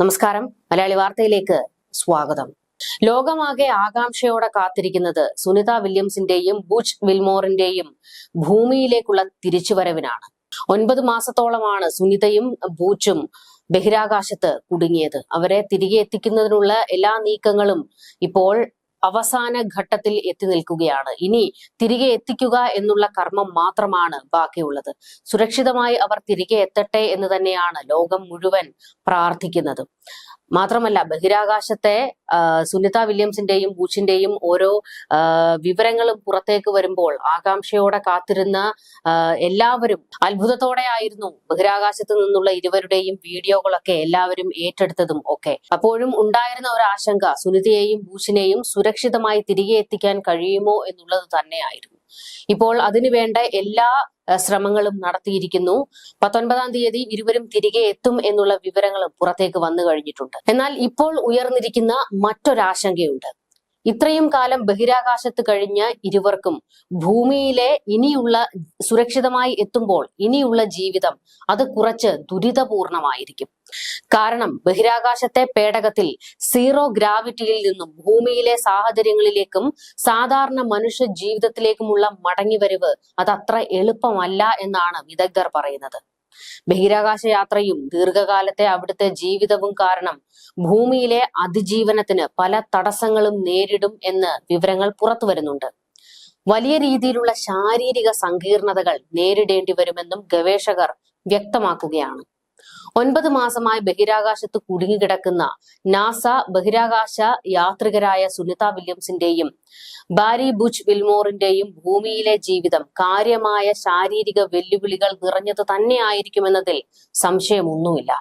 നമസ്കാരം. മലയാളി വാർത്തയിലേക്ക് സ്വാഗതം. ലോകമാകെ ആകാംക്ഷയോടെ കാത്തിരിക്കുന്നത് സുനിത വില്യംസിന്റെയും ബുച്ച് വിൽമോറിന്റെയും ഭൂമിയിലേക്കുള്ള തിരിച്ചുവരവിനാണ്. ഒൻപത് മാസത്തോളമാണ് സുനിതയും ബൂച്ചും ബഹിരാകാശത്ത് കുടുങ്ങിയത്. അവരെ തിരികെ എത്തിക്കുന്നതിനുള്ള എല്ലാ നീക്കങ്ങളും ഇപ്പോൾ അവസാന ഘട്ടത്തിൽ എത്തി നിൽക്കുകയാണ്. ഇനി തിരികെ എത്തിക്കുക എന്നുള്ള കർമ്മം മാത്രമാണ് ബാക്കിയുള്ളത്. സുരക്ഷിതമായി അവർ തിരികെ എത്തട്ടെ എന്ന് തന്നെയാണ് ലോകം മുഴുവൻ പ്രാർത്ഥിക്കുന്നത്. മാത്രമല്ല ബഹിരാകാശത്തെ സുനിത വില്യംസിന്റെയും ബൂച്ചിന്റെയും ഓരോ വിവരങ്ങളും പുറത്തേക്ക് വരുമ്പോൾ ആകാംക്ഷയോടെ കാത്തിരുന്ന എല്ലാവരും അത്ഭുതത്തോടെ ആയിരുന്നു ബഹിരാകാശത്ത് നിന്നുള്ള ഇരുവരുടെയും വീഡിയോകളൊക്കെ എല്ലാവരും ഏറ്റെടുത്തതും ഒക്കെ. അപ്പോഴും ഉണ്ടായിരുന്ന ഒരു ആശങ്ക സുനിതയെയും ബൂച്ചിനെയും സുരക്ഷിതമായി തിരികെ എത്തിക്കാൻ കഴിയുമോ എന്നുള്ളത് തന്നെയായിരുന്നു. ഇപ്പോൾ അതിനുവേണ്ട എല്ലാ ശ്രമങ്ങളും നടത്തിയിരിക്കുന്നു. പത്തൊൻപതാം തീയതി ഇരുവരും തിരികെ എത്തും എന്നുള്ള വിവരങ്ങളും പുറത്തേക്ക് വന്നു കഴിഞ്ഞിട്ടുണ്ട്. എന്നാൽ ഇപ്പോൾ ഉയർന്നിരിക്കുന്ന മറ്റൊരാശങ്കയുണ്ട്. ഇത്രയും കാലം ബഹിരാകാശത്ത് കഴിഞ്ഞ ഇരുവർക്കും ഭൂമിയിലെ ഇനിയുള്ള സുരക്ഷിതമായി എത്തുമ്പോൾ ഇനിയുള്ള ജീവിതം അത് കുറച്ച് ദുരിതപൂർണമായിരിക്കും. കാരണം ബഹിരാകാശത്തെ പേടകത്തിൽ സീറോ ഗ്രാവിറ്റിയിൽ നിന്നും ഭൂമിയിലെ സാഹചര്യങ്ങളിലേക്കും സാധാരണ മനുഷ്യ ജീവിതത്തിലേക്കുമുള്ള മടങ്ങിവരവ് അത് അത്ര എളുപ്പമല്ല എന്നാണ് വിദഗ്ധർ പറയുന്നത്. ബഹിരാകാശ യാത്രയും ദീർഘകാലത്തെ അവിടുത്തെ ജീവിതവും കാരണം ഭൂമിയിലെ അതിജീവനത്തിന് പല തടസ്സങ്ങളും നേരിടും എന്ന് വിവരങ്ങൾ പുറത്തു വരുന്നുണ്ട്. വലിയ രീതിയിലുള്ള ശാരീരിക സങ്കീർണതകൾ നേരിടേണ്ടി വരുമെന്നും ഗവേഷകർ വ്യക്തമാക്കുകയാണ്. ഒൻപത് മാസമായി ബഹിരാകാശത്ത് കുടുങ്ങിക്കിടക്കുന്ന നാസ ബഹിരാകാശ യാത്രികരായ സുനിത വില്യംസിന്റെയും ബാരി ബുച്ച് വിൽമോറിന്റെയും ഭൂമിയിലെ ജീവിതം കാര്യമായ ശാരീരിക വെല്ലുവിളികൾ നിറഞ്ഞത് തന്നെയായിരിക്കുമെന്നതിൽ സംശയമൊന്നുമില്ല.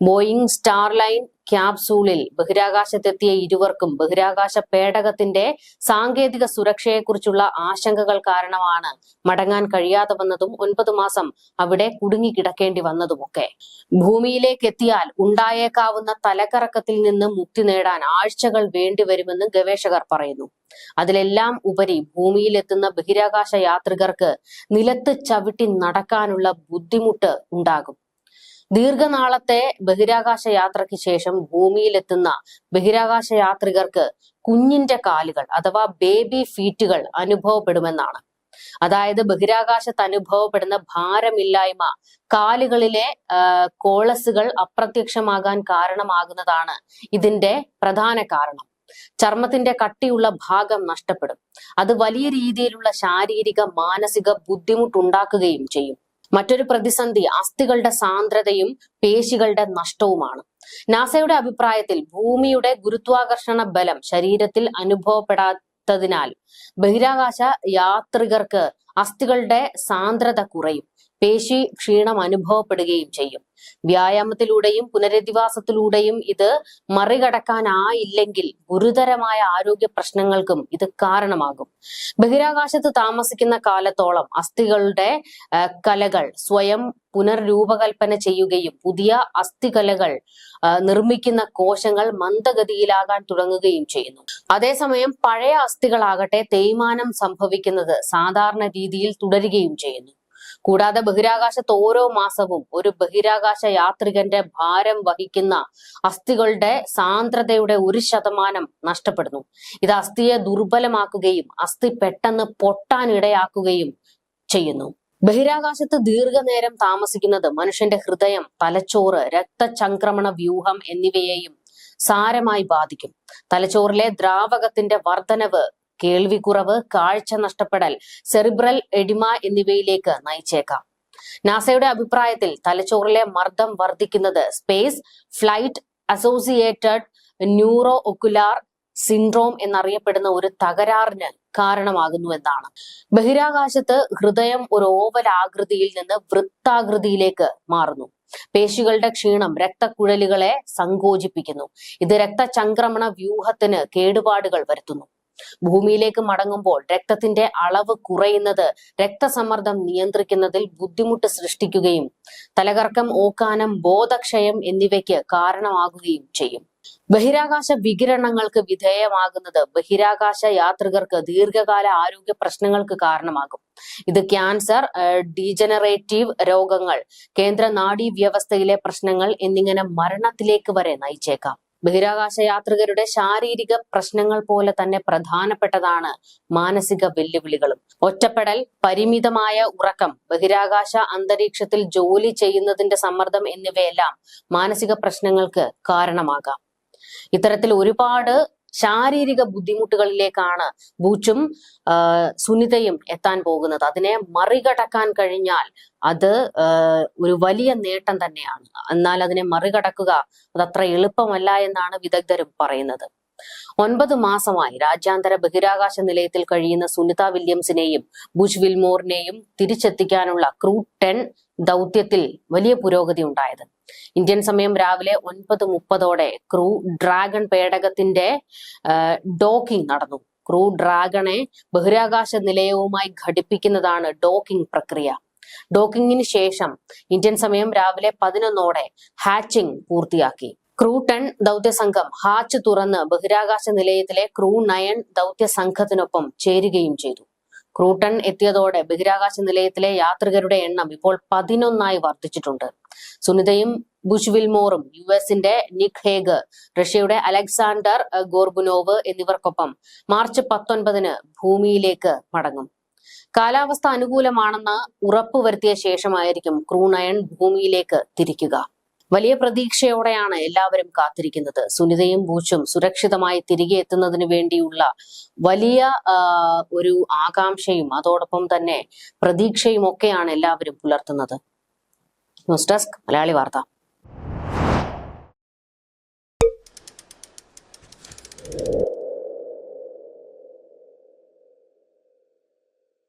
ബോയിങ് സ്റ്റാർലൈൻ ക്യാപ്സൂളിൽ ബഹിരാകാശത്തെത്തിയ ഇരുവർക്കും ബഹിരാകാശ പേടകത്തിന്റെ സാങ്കേതിക സുരക്ഷയെക്കുറിച്ചുള്ള ആശങ്കകൾ കാരണമാണ് മടങ്ങാൻ കഴിയാതെ വന്നതും ഒൻപത് മാസം അവിടെ കുടുങ്ങിക്കിടക്കേണ്ടി വന്നതുമൊക്കെ. ഭൂമിയിലേക്ക് എത്തിയാൽ ഉണ്ടായേക്കാവുന്ന തലക്കറക്കത്തിൽ നിന്ന് മുക്തി നേടാൻ ആഴ്ചകൾ വേണ്ടിവരുമെന്ന് ഗവേഷകർ പറയുന്നു. അതിലെല്ലാം ഉപരി ഭൂമിയിലെത്തുന്ന ബഹിരാകാശ യാത്രികർക്ക് നിലത്ത് ചവിട്ടി നടക്കാനുള്ള ബുദ്ധിമുട്ട് ഉണ്ടാകും. ദീർഘനാളത്തെ ബഹിരാകാശ യാത്രയ്ക്ക് ശേഷം ഭൂമിയിലെത്തുന്ന ബഹിരാകാശ യാത്രികർക്ക് കുഞ്ഞിന്റെ കാലുകൾ അഥവാ ബേബി ഫീറ്റുകൾ അനുഭവപ്പെടുമെന്നാണ്. അതായത് ബഹിരാകാശത്ത് അനുഭവപ്പെടുന്ന ഭാരമില്ലായ്മ കാലുകളിലെ കോളസുകൾ അപ്രത്യക്ഷമാകാൻ കാരണമാകുന്നതാണ് ഇതിന്റെ പ്രധാന കാരണം. ചർമ്മത്തിന്റെ കട്ടിയുള്ള ഭാഗം നഷ്ടപ്പെടും. അത് വലിയ രീതിയിലുള്ള ശാരീരിക മാനസിക ബുദ്ധിമുട്ടുണ്ടാക്കുകയും ചെയ്യും. മറ്റൊരു പ്രതിസന്ധി അസ്ഥികളുടെ സാന്ദ്രതയും പേശികളുടെ നഷ്ടവുമാണ്. നാസയുടെ അഭിപ്രായത്തിൽ ഭൂമിയുടെ ഗുരുത്വാകർഷണ ബലം ശരീരത്തിൽ അനുഭവപ്പെടാത്തതിനാൽ ബഹിരാകാശ യാത്രികർക്ക് അസ്ഥികളുടെ സാന്ദ്രത കുറയും. പേശി ക്ഷീണം അനുഭവപ്പെടുകയും ചെയ്യും. വ്യായാമത്തിലൂടെയും പുനരധിവാസത്തിലൂടെയും ഇത് മറികടക്കാനായില്ലെങ്കിൽ ഗുരുതരമായ ആരോഗ്യ പ്രശ്നങ്ങൾക്കും ഇത് കാരണമാകും. ബഹിരാകാശത്ത് താമസിക്കുന്ന കാലത്തോളം അസ്ഥികളുടെ കലകൾ സ്വയം പുനർരൂപകൽപ്പന ചെയ്യുകയും പുതിയ അസ്ഥികലകൾ നിർമ്മിക്കുന്ന കോശങ്ങൾ മന്ദഗതിയിലാകാൻ തുടങ്ങുകയും ചെയ്യുന്നു. അതേസമയം പഴയ അസ്ഥികളാകട്ടെ തേയ്മാനം സംഭവിക്കുന്നത് സാധാരണ രീതിയിൽ തുടരുകയും ചെയ്യുന്നു. കൂടാതെ ബഹിരാകാശത്ത് ഓരോ മാസവും ഒരു ബഹിരാകാശ യാത്രികന്റെ ഭാരം വഹിക്കുന്ന അസ്ഥികളുടെ സാന്ദ്രതയുടെ ഒരു ശതമാനം നഷ്ടപ്പെടുന്നു. ഇത് അസ്ഥിയെ ദുർബലമാക്കുകയും അസ്ഥി പെട്ടെന്ന് പൊട്ടാൻ ഇടയാക്കുകയും ചെയ്യുന്നു. ബഹിരാകാശത്ത് ദീർഘനേരം താമസിക്കുന്നത് മനുഷ്യന്റെ ഹൃദയം തലച്ചോറ് രക്തചംക്രമണ വ്യൂഹം എന്നിവയെയും സാരമായി ബാധിക്കും. തലച്ചോറിലെ ദ്രാവകത്തിന്റെ വർധനവ് കേൾവിക്കുറവ് കാഴ്ച നഷ്ടപ്പെടൽ സെറിബ്രൽ എഡിമ എന്നിവയിലേക്ക് നയിച്ചേക്കാം. നാസയുടെ അഭിപ്രായത്തിൽ തലച്ചോറിലെ മർദ്ദം വർദ്ധിക്കുന്നത് space flight associated neuro ocular syndrome എന്നറിയപ്പെടുന്ന ഒരു തകരാറിന് കാരണമാകുന്നു എന്നാണ്. ബഹിരാകാശത്ത് ഹൃദയം ഒരു ഓവൽ ആകൃതിയിൽ നിന്ന് വൃത്താകൃതിയിലേക്ക് മാറുന്നു. പേശികളുടെ ക്ഷീണം രക്തക്കുഴലുകളെ സങ്കോചിപ്പിക്കുന്നു. ഇത് രക്തചംക്രമണ വ്യൂഹത്തിന് കേടുപാടുകൾ വരുത്തുന്നു. ഭൂമിയിലേക്ക് മടങ്ങുമ്പോൾ രക്തത്തിന്റെ അളവ് കുറയുന്നത് രക്തസമ്മർദ്ദം നിയന്ത്രിക്കുന്നതിൽ ബുദ്ധിമുട്ട് സൃഷ്ടിക്കുകയും തലകർക്കം ഓക്കാനം ബോധക്ഷയം എന്നിവയ്ക്ക് കാരണമാകുകയും ചെയ്യും. ബഹിരാകാശ വികിരണങ്ങൾക്ക് വിധേയമാകുന്നത് ബഹിരാകാശ യാത്രികർക്ക് ദീർഘകാല ആരോഗ്യ പ്രശ്നങ്ങൾക്ക് കാരണമാകും. ഇത് ക്യാൻസർ ഡീജനറേറ്റീവ് രോഗങ്ങൾ കേന്ദ്ര നാഡീ വ്യവസ്ഥയിലെ പ്രശ്നങ്ങൾ എന്നിങ്ങനെ മരണത്തിലേക്ക് വരെ നയിച്ചേക്കാം. ബഹിരാകാശ യാത്രികരുടെ ശാരീരിക പ്രശ്നങ്ങൾ പോലെ തന്നെ പ്രധാനപ്പെട്ടതാണ് മാനസിക വെല്ലുവിളികളും. ഒറ്റപ്പെടൽ പരിമിതമായ ഉറക്കം ബഹിരാകാശ അന്തരീക്ഷത്തിൽ ജോലി ചെയ്യുന്നതിന്റെ സമ്മർദ്ദം എന്നിവയെല്ലാം മാനസിക പ്രശ്നങ്ങൾക്ക് കാരണമാകാം. ഇത്തരത്തിൽ ഒരുപാട് ശാരീരിക ബുദ്ധിമുട്ടുകളിലേക്കാണ് ബൂച്ചും സുനിതയും എത്താൻ പോകുന്നത്. അതിനെ മറികടക്കാൻ കഴിഞ്ഞാൽ അത് ഒരു വലിയ നേട്ടം തന്നെയാണ്. എന്നാൽ അതിനെ മറികടക്കുക അത് അത്ര എളുപ്പമല്ല എന്നാണ് വിദഗ്ധരും പറയുന്നത്. ഒൻപത് മാസമായി രാജ്യാന്തര ബഹിരാകാശ നിലയത്തിൽ കഴിയുന്ന സുനിത വില്യംസിനെയും ബുഷ് വിൽമോറിനെയും തിരിച്ചെത്തിക്കാനുള്ള ക്രൂ ടെൻ ദൗത്യത്തിൽ വലിയ പുരോഗതി ഉണ്ടായത്. ഇന്ത്യൻ സമയം രാവിലെ ഒൻപത് മുപ്പതോടെ ക്രൂ ഡ്രാഗൺ പേടകത്തിന്റെ ഡോക്കിംഗ് നടന്നു. ക്രൂ ഡ്രാഗണെ ബഹിരാകാശ നിലയവുമായി ഘടിപ്പിക്കുന്നതാണ് ഡോക്കിംഗ് പ്രക്രിയ. ഡോക്കിങ്ങിന് ശേഷം ഇന്ത്യൻ സമയം രാവിലെ പതിനൊന്നോടെ ഹാച്ചിംഗ് പൂർത്തിയാക്കി. ക്രൂ ടെൻ ദൗത്യ സംഘം ഹാച്ച് തുറന്ന് ബഹിരാകാശ നിലയത്തിലെ ക്രൂ നയൻ ദൗത്യ സംഘത്തിനൊപ്പം ചേരുകയും ചെയ്തു. ക്രൂട്ടൺ എത്തിയതോടെ ബഹിരാകാശ നിലയത്തിലെ യാത്രികരുടെ എണ്ണം ഇപ്പോൾ പതിനൊന്നായി വർദ്ധിച്ചിട്ടുണ്ട്. സുനിതയും ബുഷ്വിൽമോറും യു എസിന്റെ നിക് ഹേഗ് റഷ്യയുടെ അലക്സാണ്ടർ ഗോർബുനോവ് എന്നിവർക്കൊപ്പം മാർച്ച് പത്തൊൻപതിന് ഭൂമിയിലേക്ക് മടങ്ങും. കാലാവസ്ഥ അനുകൂലമാണെന്ന് ഉറപ്പുവരുത്തിയ ശേഷമായിരിക്കും ക്രൂ നയൻ ഭൂമിയിലേക്ക് തിരിക്കുക. വലിയ പ്രതീക്ഷയോടെയാണ് എല്ലാവരും കാത്തിരിക്കുന്നത്. സുനിതയും ബൂച്ചും സുരക്ഷിതമായി തിരികെ എത്തുന്നതിന് വേണ്ടിയുള്ള വലിയ ഒരു ആകാംക്ഷയും അതോടൊപ്പം തന്നെ പ്രതീക്ഷയും ഒക്കെയാണ് എല്ലാവരും പുലർത്തുന്നത്. ന്യൂസ് ഡെസ്ക് മലയാളി വാർത്ത. you